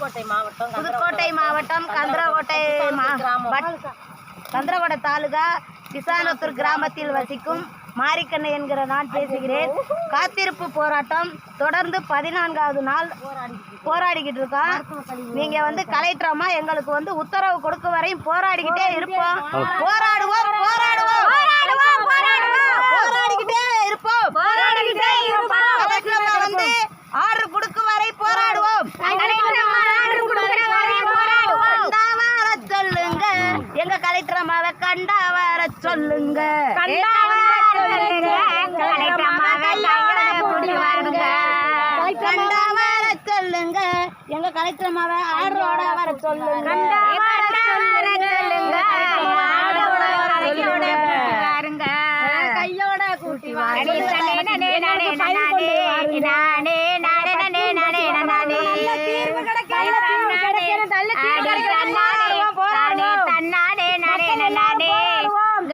புதுக்கோட்டை மாவட்டம் புதுக்கோட்டை மாவட்டம் கந்தரகோட்டை கந்தரகோட்டை தாலுகா கிசானத்தூர் கிராமத்தில் வசிக்கும் மாரிக்கண்ணு என்கிற நான் பேசுகிறேன். காத்திருப்பு போராட்டம் தொடர்ந்து பதினான்காவது நாள் போராடிக்கிட்டு இருக்கோம். நீங்க வந்து கலெக்டர் அம்மா எங்களுக்கு வந்து உத்தரவு கொடுக்க வரையும் போராடிக்கிட்டே இருப்போம். போராடுவோம் எங்க கலெக்டர் அம்மாவை கண்டா வர சொல்லுங்க கண்டா வர சொல்லுங்க எங்க கலெக்டர் அம்மாவை ஆடரோட வர சொல்லுங்க கையோட கூட்டி நானே நானே நானே நானே